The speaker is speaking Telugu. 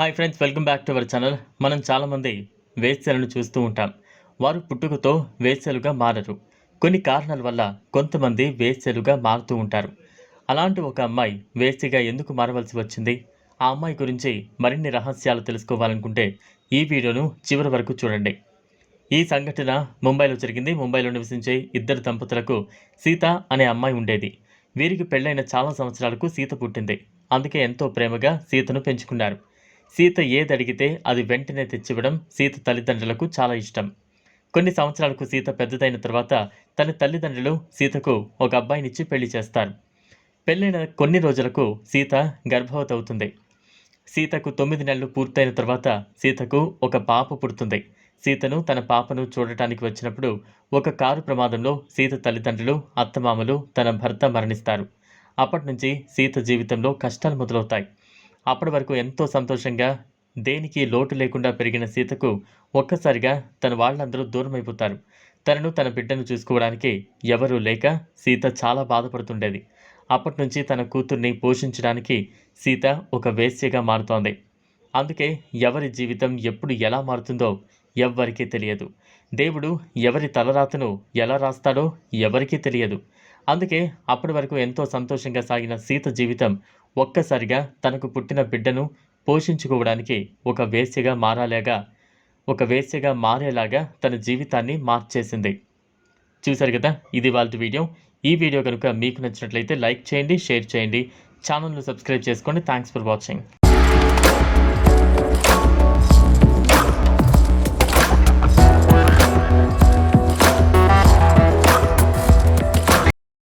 Hi friends welcome back to our channel. మనం చాలామంది వేశ్యలను చూస్తూ ఉంటాం. వారు పుట్టుకతో వేశ్యలుగా మారరు. కొన్ని కారణాల వల్ల కొంతమంది వేశ్యలుగా మారుతూ ఉంటారు. అలాంటి ఒక అమ్మాయి వేశ్యగా ఎందుకు మారవలసి వచ్చింది? ఆ అమ్మాయి గురించి మరిన్ని రహస్యాలు తెలుసుకోవాలనుకుంటే ఈ వీడియోను చివరి వరకు చూడండి. ఈ సంఘటన ముంబైలో జరిగింది. ముంబైలో నివసించే ఇద్దరు దంపతులకు సీత అనే అమ్మాయి ఉండేది. వీరికి పెళ్ళైన చాలా సంవత్సరాలకు సీత పుట్టింది. అందుకే ఎంతో ప్రేమగా సీతను పెంచుకున్నారు. సీత ఏది అడిగితే అది వెంటనే తెచ్చివ్వడం సీత తల్లిదండ్రులకు చాలా ఇష్టం. కొన్ని సంవత్సరాలకు సీత పెద్దదైన తర్వాత తన తల్లిదండ్రులు సీతకు ఒక అబ్బాయినిచ్చి పెళ్ళి చేస్తారు. పెళ్ళైన కొన్ని రోజులకు సీత గర్భవతి అవుతుంది సీతకు తొమ్మిది నెలలు పూర్తయిన తర్వాత సీతకు ఒక పాప పుడుతుంది. సీతను తన పాపను చూడటానికి వచ్చినప్పుడు ఒక కారు ప్రమాదంలో సీత తల్లిదండ్రులు అత్తమామలు తన భర్త మరణిస్తారు. అప్పటి నుంచి సీత జీవితంలో కష్టాలు మొదలవుతాయి. అప్పటి వరకు ఎంతో సంతోషంగా దేనికి లోటు లేకుండా పెరిగిన సీతకు ఒక్కసారిగా తన వాళ్ళందరూ దూరమైపోతారు. తనను తన బిడ్డను చూసుకోవడానికి ఎవరూ లేక సీత చాలా బాధపడుతుండేది. అప్పటి నుంచి తన కూతుర్ని పోషించడానికి సీత ఒక వేశ్యగా మారుతోంది. అందుకే ఎవరి జీవితం ఎప్పుడు ఎలా మారుతుందో ఎవ్వరికీ తెలియదు. దేవుడు ఎవరి తలరాతను ఎలా రాస్తాడో ఎవరికీ తెలియదు. అందుకే అప్పటి వరకు ఎంతో సంతోషంగా సాగిన సీత జీవితం ఒక్కసారిగా తనకు పుట్టిన బిడ్డను పోషించుకోవడానికి ఒక వేశ్యగా మారాలేగా ఒక వేశ్యగా మారేలాగా తన జీవితాన్ని మార్చేసింది. చూశారు కదా? ఇది వాళ్ళ వీడియో. ఈ వీడియో కనుక మీకు నచ్చినట్లయితే లైక్ చేయండి షేర్ చేయండి. ఛానల్ను సబ్స్క్రైబ్ చేసుకోండి. Thanks for watching